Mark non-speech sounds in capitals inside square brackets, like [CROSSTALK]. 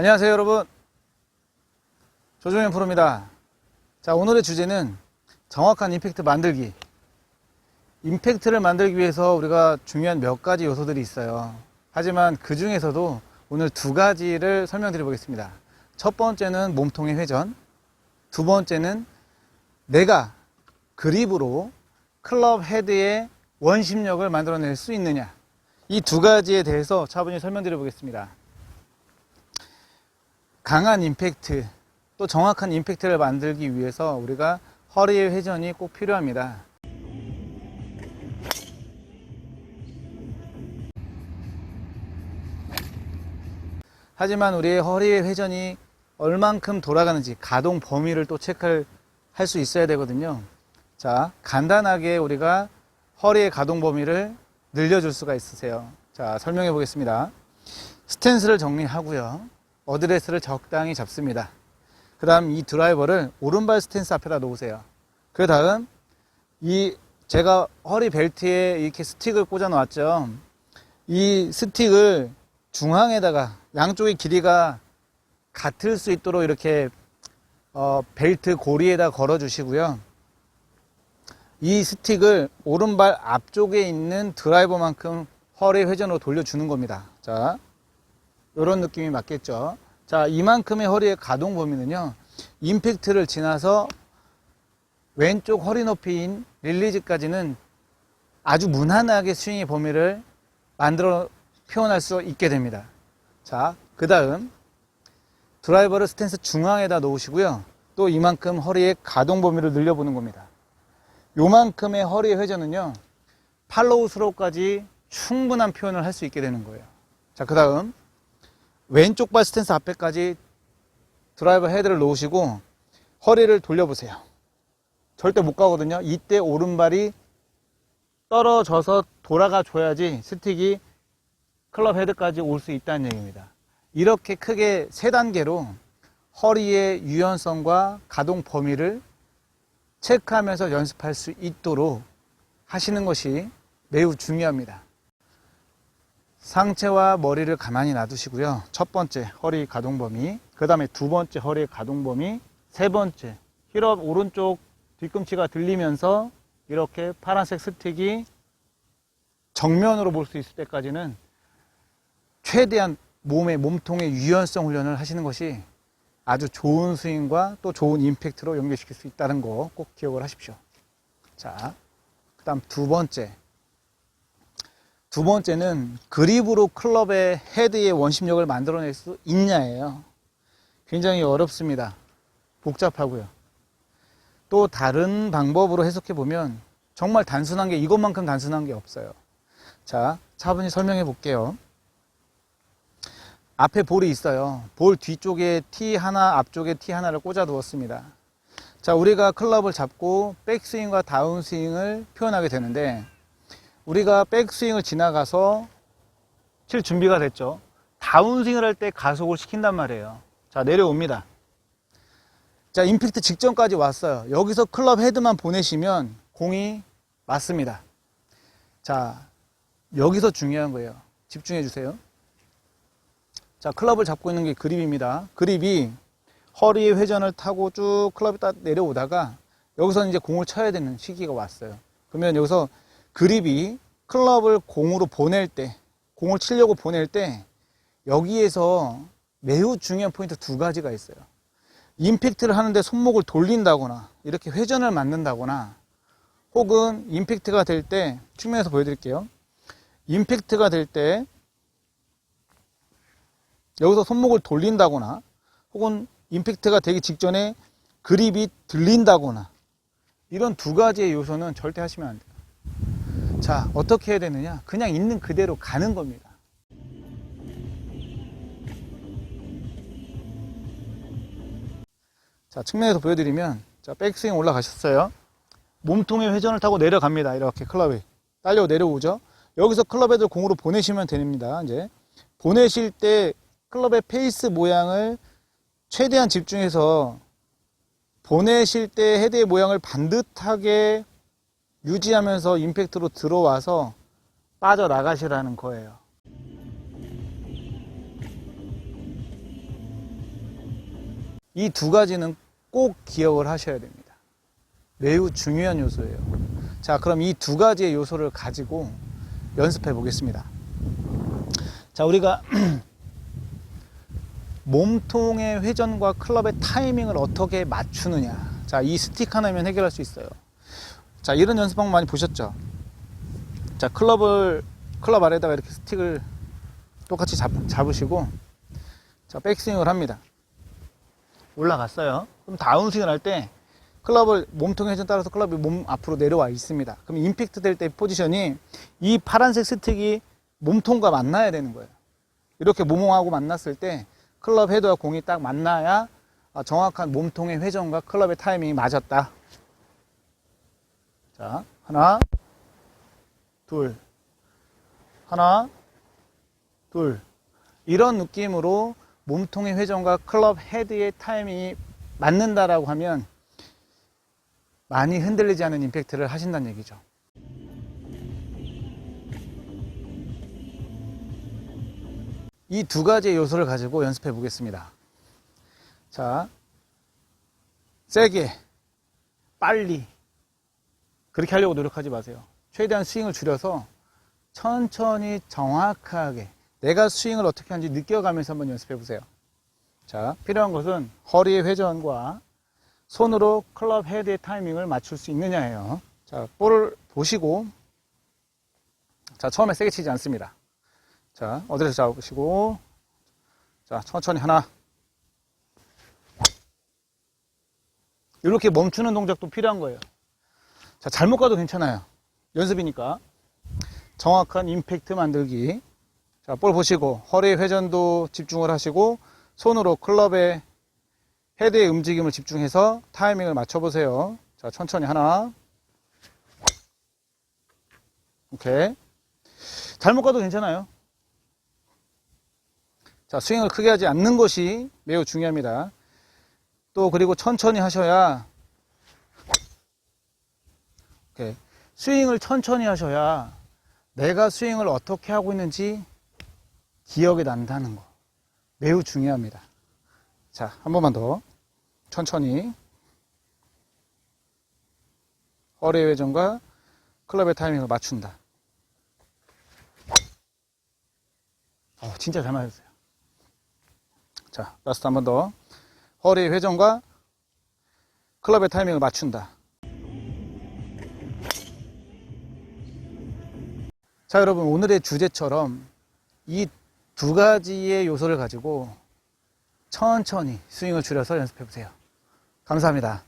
안녕하세요 여러분. 조종현 프로입니다. 자 오늘의 주제는 정확한 임팩트 만들기. 임팩트를 만들기 위해서 우리가 중요한 몇 가지 요소들이 있어요. 하지만 그 중에서도 오늘 두 가지를 설명드려 보겠습니다. 첫 번째는 몸통의 회전. 두 번째는 내가 그립으로 클럽 헤드의 원심력을 만들어낼 수 있느냐. 이 두 가지에 대해서 차분히 설명드려 보겠습니다 강한 임팩트 또 정확한 임팩트를 만들기 위해서 우리가 허리의 회전이 꼭 필요합니다. 하지만 우리의 허리의 회전이 얼만큼 돌아가는지 가동 범위를 또 체크할 수 있어야 되거든요. 자, 간단하게 우리가 허리의 가동 범위를 늘려줄 수가 있으세요. 자, 설명해 보겠습니다. 스탠스를 정리하고요. 어드레스를 적당히 잡습니다. 그 다음 이 드라이버를 오른발 스탠스 앞에다 놓으세요. 그 다음 이 제가 허리 벨트에 이렇게 스틱을 꽂아 놨죠. 이 스틱을 중앙에다가 양쪽의 길이가 같을 수 있도록 이렇게 어, 벨트 고리에다 걸어 주시고요. 이 스틱을 오른발 앞쪽에 있는 드라이버만큼 허리 회전으로 돌려주는 겁니다. 자, 이런 느낌이 맞겠죠. 자, 이만큼의 허리의 가동 범위는요, 임팩트를 지나서 왼쪽 허리 높이인 릴리즈까지는 아주 무난하게 스윙의 범위를 만들어 표현할 수 있게 됩니다. 자, 그 다음 드라이버를 스탠스 중앙에다 놓으시고요. 또 이만큼 허리의 가동 범위를 늘려보는 겁니다. 요만큼의 허리의 회전은요, 팔로우 스로우까지 충분한 표현을 할 수 있게 되는 거예요. 자, 그 다음 왼쪽 발 스탠스 앞에까지 드라이버 헤드를 놓으시고 허리를 돌려보세요. 절대 못 가거든요. 이때 오른발이 떨어져서 돌아가 줘야지 스틱이 클럽 헤드까지 올 수 있다는 얘기입니다. 이렇게 크게 세 단계로 허리의 유연성과 가동 범위를 체크하면서 연습할 수 있도록 하시는 것이 매우 중요합니다. 상체와 머리를 가만히 놔두시고요. 첫 번째 허리 가동 범위, 그 다음에 두 번째 허리 가동 범위, 세 번째 힐업 오른쪽 뒤꿈치가 들리면서 이렇게 파란색 스틱이 정면으로 볼 수 있을 때까지는 최대한 몸의 몸통의 유연성 훈련을 하시는 것이 아주 좋은 스윙과 또 좋은 임팩트로 연결시킬 수 있다는 거 꼭 기억을 하십시오. 자, 그 다음 두 번째. 두 번째는 그립으로 클럽의 헤드의 원심력을 만들어낼 수 있냐예요. 굉장히 어렵습니다. 복잡하고요. 또 다른 방법으로 해석해 보면 정말 단순한 게 이것만큼 단순한 게 없어요. 자, 차분히 설명해 볼게요. 앞에 볼이 있어요. 볼 뒤쪽에 T 하나, 앞쪽에 T 하나를 꽂아 두었습니다. 자, 우리가 클럽을 잡고 백스윙과 다운스윙을 표현하게 되는데 우리가 백스윙을 지나가서 칠 준비가 됐죠. 다운스윙을 할 때 가속을 시킨단 말이에요. 자, 내려옵니다. 자, 임팩트 직전까지 왔어요. 여기서 클럽 헤드만 보내시면 공이 맞습니다. 자, 여기서 중요한 거예요. 집중해 주세요. 자, 클럽을 잡고 있는 게 그립입니다. 그립이 허리의 회전을 타고 쭉 클럽이 딱 내려오다가 여기서 이제 공을 쳐야 되는 시기가 왔어요. 그러면 여기서 그립이 클럽을 공으로 보낼 때, 공을 치려고 보낼 때 여기에서 매우 중요한 포인트 두 가지가 있어요. 임팩트를 하는데 손목을 돌린다거나 이렇게 회전을 맞는다거나 혹은 임팩트가 될 때 측면에서 보여드릴게요. 임팩트가 될 때 여기서 손목을 돌린다거나 혹은 임팩트가 되기 직전에 그립이 들린다거나 이런 두 가지의 요소는 절대 하시면 안 돼요. 자, 어떻게 해야 되느냐? 그냥 있는 그대로 가는 겁니다. 자, 측면에서 보여드리면, 자, 백스윙 올라가셨어요. 몸통의 회전을 타고 내려갑니다. 이렇게 클럽이. 딸려 내려오죠. 여기서 클럽 헤드 공으로 보내시면 됩니다. 이제. 보내실 때 클럽의 페이스 모양을 최대한 집중해서 보내실 때 헤드의 모양을 반듯하게 유지하면서 임팩트로 들어와서 빠져나가시라는 거예요. 이 두 가지는 꼭 기억을 하셔야 됩니다. 매우 중요한 요소예요. 자, 그럼 이 두 가지의 요소를 가지고 연습해 보겠습니다. 자, 우리가 [CLEARS THROAT] 몸통의 회전과 클럽의 타이밍을 어떻게 맞추느냐. 자, 이 스틱 하나면 해결할 수 있어요. 자, 이런 연습 방법 많이 보셨죠? 자, 클럽을, 클럽 아래다가 이렇게 스틱을 똑같이 잡, 잡으시고, 자, 백스윙을 합니다. 올라갔어요. 그럼 다운스윙을 할 때, 클럽을 몸통의 회전 따라서 클럽이 몸 앞으로 내려와 있습니다. 그럼 임팩트 될 때 포지션이 이 파란색 스틱이 몸통과 만나야 되는 거예요. 이렇게 모몽하고 만났을 때 클럽 헤드와 공이 딱 만나야 아, 정확한 몸통의 회전과 클럽의 타이밍이 맞았다. 자, 하나, 둘, 하나, 둘. 이런 느낌으로 몸통의 회전과 클럽 헤드의 타이밍이 맞는다라고 하면 많이 흔들리지 않은 임팩트를 하신다는 얘기죠. 이 두 가지의 요소를 가지고 연습해 보겠습니다. 자, 세게, 빨리. 그렇게 하려고 노력하지 마세요. 최대한 스윙을 줄여서 천천히 정확하게 내가 스윙을 어떻게 하는지 느껴가면서 한번 연습해 보세요. 자, 필요한 것은 허리의 회전과 손으로 클럽 헤드의 타이밍을 맞출 수 있느냐예요. 자, 볼을 보시고, 자, 처음에 세게 치지 않습니다. 자, 어디서 잡으시고, 자, 천천히 하나. 이렇게 멈추는 동작도 필요한 거예요. 자, 잘못 가도 괜찮아요. 연습이니까. 정확한 임팩트 만들기. 자, 볼 보시고, 허리 회전도 집중을 하시고, 손으로 클럽의 헤드의 움직임을 집중해서 타이밍을 맞춰보세요. 자, 천천히 하나. 오케이. 잘못 가도 괜찮아요. 자, 스윙을 크게 하지 않는 것이 매우 중요합니다. 또, 그리고 천천히 하셔야, 오케이. 스윙을 천천히 하셔야 내가 스윙을 어떻게 하고 있는지 기억이 난다는 거. 매우 중요합니다. 자, 한 번만 더. 천천히. 허리 회전과 클럽의 타이밍을 맞춘다. 어, 진짜 잘 맞았어요. 자, 라스트 한 번 더. 허리 회전과 클럽의 타이밍을 맞춘다. 자, 여러분, 오늘의 주제처럼 이 두 가지의 요소를 가지고 천천히 스윙을 줄여서 연습해 보세요. 감사합니다.